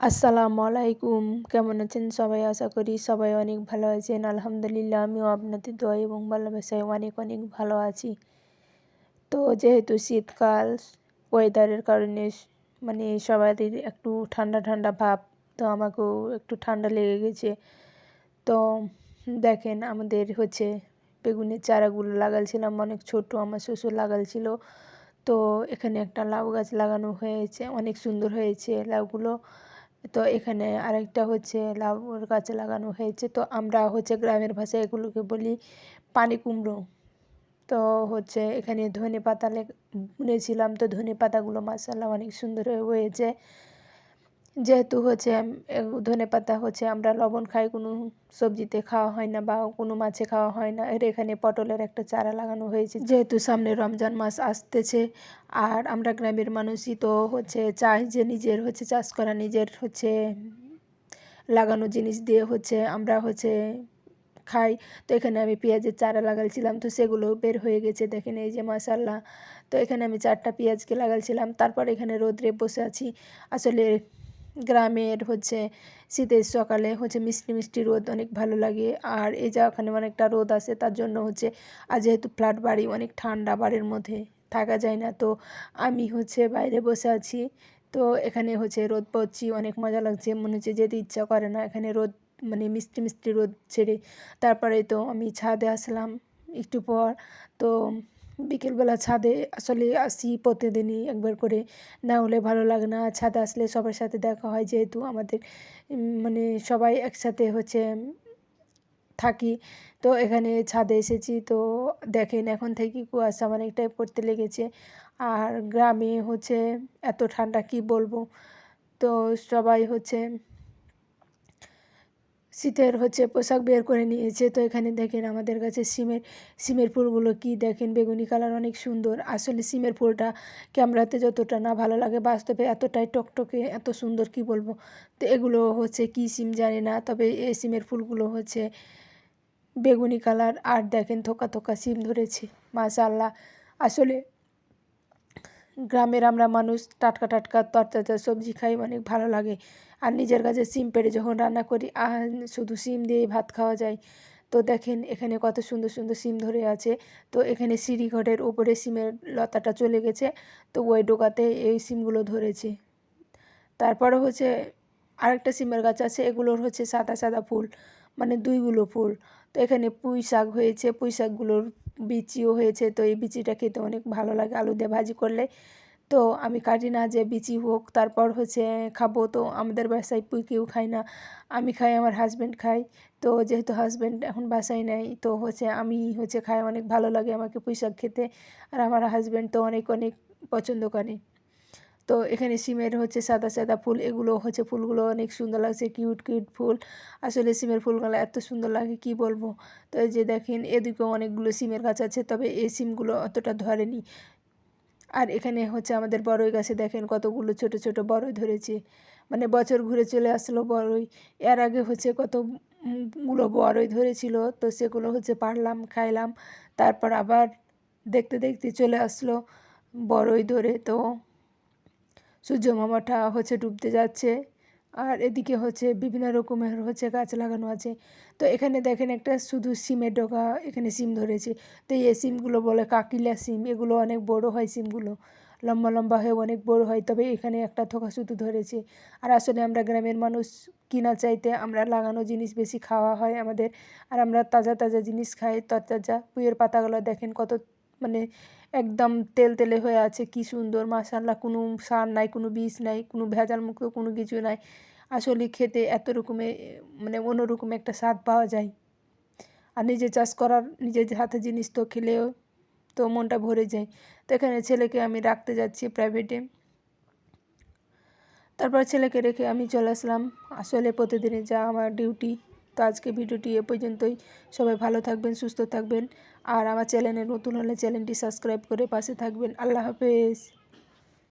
আসসালামু আলাইকুম। কেমন আছেন সবাই? আশা করি সবাই অনেক ভালো আছেন। আলহামদুলিল্লাহ, আমিও আপনাদের দোয়া এবং ভালোবাসায় অনেক অনেক ভালো আছি। তো যেহেতু শীতকাল ওয়েদারের কারণে মানে সবারই একটু ঠান্ডা ঠান্ডা ভাব, তো আমাকেও একটু ঠান্ডা লেগে গেছে। তো দেখেন, আমাদের হচ্ছে বেগুনের চারাগুলো লাগালছিলাম, অনেক ছোট আমার শ্বশুর লাগালছিল। তো এখানে একটা লাউ গাছ লাগানো হয়েছে, অনেক সুন্দর হয়েছে লাউগুলো। তো এখানে আরেকটা হচ্ছে লাউর গাছ লাগানো হয়েছে। তো আমরা হচ্ছে গ্রামের ভাষায় এগুলোকে বলি পানি কুমড়ো। তো হচ্ছে এখানে ধনে পাতা বুনেছিলাম তো ধনে পাতাগুলো মাসাল্লাহ অনেক সুন্দর হয়েছে। যেহেতু হচ্ছে ধনে পাতা হচ্ছে, আমরা লবণ খাই, কোনো সবজিতে খাওয়া হয় না বা কোনো মাছে খাওয়া হয় না। এর এখানে পটলের একটা চারা লাগানো হয়েছে। যেহেতু সামনে রমজান মাস আসতেছে, আর আমরা গ্রামের মানুষই তো হচ্ছে চাই যে নিজের হচ্ছে, চাষ করা নিজের হচ্ছে, লাগানো জিনিস দিয়ে হচ্ছে আমরা হচ্ছে খাই। তো এখানে আমি পেঁয়াজের চারা লাগালছিলাম, তো সেগুলো বের হয়ে গেছে। দেখেন এই যে মাসাল্লাহ তো এখানে আমি চারটা পেঁয়াজকে লাগালছিলাম, তারপর এখানে রোদ্রে বসে আছি। আসলে গ্রামের হচ্ছে শীতের সকালে হচ্ছে মিষ্টি মিষ্টি রোদ অনেক ভালো লাগে। আর এই যা ওখানে অনেকটা রোদ আসে তার জন্য হচ্ছে আর যেহেতু ফ্ল্যাট বাড়ি, অনেক ঠান্ডা বাড়ির মধ্যে থাকা যায় না। তো আমি হচ্ছে বাইরে বসে আছি। তো এখানে হচ্ছে রোদ পড়ছি, অনেক মজা লাগছে। মনে হচ্ছে যেতে ইচ্ছা করে না। এখানে রোদ মানে মিষ্টি মিষ্টি রোদ ছেড়ে তারপরে তো আমি ছাদে আসলাম একটু পর। তো বিকেলবেলা ছাদে আসলে আসি প্রতিদিনই একবার করে। না হলে ভালো লাগে না। ছাদে আসলে সবার সাথে দেখা হয় যেহেতু আমাদের মানে সবাই একসাথে হচ্ছে থাকি। তো এখানে ছাদে এসেছি। তো দেখেন এখন থেকে কুয়াশা অনেকটাই পড়তে লেগেছে। আর গ্রামে হচ্ছে এত ঠান্ডা কি বলব? তো সবাই হচ্ছে শীতের হচ্ছে পোশাক বের করে নিয়েছে। তো এখানে দেখেন আমাদের কাছে সিমের সিমের ফুলগুলো কি দেখেন? বেগুনি কালার অনেক সুন্দর। আসলে সিমের ফুলটা ক্যামেরাতে যতটা না ভালো লাগে, বাস্তবে এতটাই টকটকে, এত সুন্দর কি বলব? তো এগুলো হচ্ছে কি সিম জানি না, তবে এই সিমের ফুলগুলো হচ্ছে বেগুনি কালার। আর দেখেন থোকা থোকা সিম ধরেছে। মাশাল্লাহ আসলে গ্রামের আমরা মানুষ টাটকা টাটকা তরতাজা সবজি খাই, অনেক ভালো লাগে। আর নিজের কাছে সিম পেড়ে যখন রান্না করি শুধু সিম দিয়েই ভাত খাওয়া যায়। তো দেখেন এখানে কত সুন্দর সুন্দর সিম ধরে আছে। তো এখানে সিঁড়িঘরের ওপরে সিমের লতাটা চলে গেছে। তো ওই ডোকাতে এই সিমগুলো ধরেছে। তারপরে হচ্ছে আরেকটা সিমের গাছ আছে, এগুলোর হচ্ছে সাদা সাদা ফুল। মানে দুইগুলো ফুল। তো এখানে পুঁই শাক হয়েছে, পুঁই শাকগুলোর বিচিও হয়েছে। তো এই বিচিটা খেতে অনেক ভালো লাগে আলু দিয়ে ভাজি করলে। তো আমি কাটি না যে বিচি হোক, তারপর হচ্ছে খাব। তো আমাদের বাসায় পুঁই কেউ খায় না। আমি খাই, আমার হাজব্যান্ড খাই তো যেহেতু হাজব্যান্ড এখন বাসায় নেই, তো হচ্ছে আমি হচ্ছে খাই, অনেক ভালো লাগে আমাকে পুঁই শাক খেতে। আর আমার হাজব্যান্ড তো অনেক অনেক পছন্দ করে। তো এখানে সিমের হচ্ছে সাদা সাদা ফুল, এগুলো হচ্ছে ফুলগুলো অনেক সুন্দর লাগছে কিউট কিউট ফুল। আসলে সিমের ফুলগুলো এত সুন্দর লাগে, কি বলব? তো এই যে দেখেন, এদিকেও অনেকগুলো সিমের গাছ আছে, তবে এই সিমগুলো অতটা ধরেনি। আর এখানে হচ্ছে আমাদের বড়ই গাছে দেখেন কতগুলো ছোট ছোট বড়ই ধরেছে। মানে বছর ঘুরে চলে আসলো বড়ই। এর আগে হচ্ছে কতগুলো বড়ই ধরেছিল, তো সেগুলো হচ্ছে পারলাম, খাইলাম। তারপর আবার দেখতে দেখতে চলে আসলো বড়ই ধরে, তো সূর্য মামাটা হচ্ছে ডুবতে যাচ্ছে। আর এদিকে হচ্ছে বিভিন্ন রকমের হচ্ছে গাছ লাগানো আছে। তো এখানে দেখেন একটা শুধু সিমের ডোকা এখানে সিম ধরেছে। তো এই সিমগুলো বলে কাকিলা সিম, এগুলো অনেক বড় হয় সিমগুলো। লম্বা লম্বা হয়ে অনেক বড় হয়, তবে এখানে একটা থোকা শুধু ধরেছে। আর আসলে আমরা গ্রামের মানুষ, কিনা চাইতে আমরা লাগানো জিনিস বেশি খাওয়া হয় আমাদের। আর আমরা তাজা তাজা জিনিস খাই, তরতাজা, পুঁয়ের পাতাগুলো দেখেন কত মানে একদম তেল তেলে হয়ে আছে, কি সুন্দর মাসাল্লা কোনো সার নাই, কোনো বিষ নাই, কোনো ভেজাল মুক্ত কোনো কিছু নাই। আসলে খেতে এত রকমে মানে অন্যরকম একটা স্বাদ পাওয়া যায়। আর নিজে চাষ করার, নিজের হাতে জিনিস তো খেলেও তো মনটা ভরে যায়। তো এখানে ছেলেকে আমি রাখতে যাচ্ছি প্রাইভেটে তারপর ছেলেকে রেখে আমি চলে আসলাম। আসলে প্রতিদিনে যা আমার ডিউটি তো আজকে ভিডিওটি এ পর্যন্তই। সবাই ভালো থাকবেন, সুস্থ থাকবেন। আর আমার চ্যানেলে নতুন হলে চ্যানেলটি সাবস্ক্রাইব করে পাশে থাকবেন। আল্লাহ হাফেজ।